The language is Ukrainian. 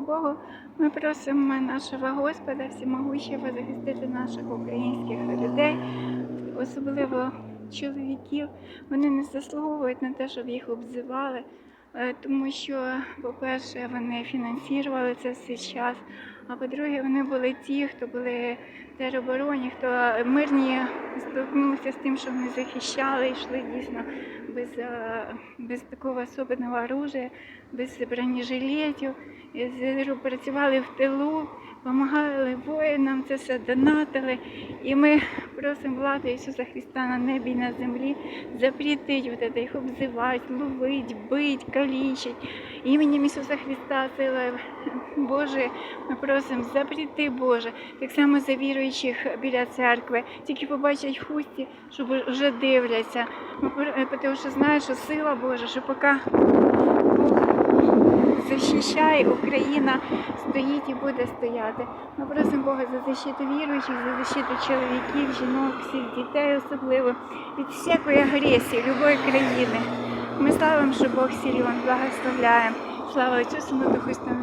Богу, ми просимо нашого Господа всемогущого захистити наших українських людей, особливо чоловіків. Вони не заслуговують на те, щоб їх обзивали, тому що, по-перше, вони фінансували це все час. А по-друге, вони були ті, хто були в теробороні, хто мирні столкнулися з тим, що вони захищали, йшли дійсно без, е, без такого особливого оружия, без бронежилетів, працювали в тилу, допомагали воїнам, це все донатили. І ми просимо владу Ісуса Христа на небі і на землі запретить вот это, їх обзивати, ловить, бить, калічить. Іменем Ісуса Христа, сила Боже, ми просимо запрети Боже, так само за віруючих біля церкви, тільки побачать хусті, щоб вже дивляться. Ми тому що знають, що сила Божа, що поки захищає, Україна стоїть і буде стояти. Ми просимо Бога за защиту віруючих, за защиту чоловіків, жінок, всіх дітей особливо, від всякої агресії, любої країни. Ми славимо, що Бог силен, благословляємо. Слава Отцю, Сину, Духу Святому.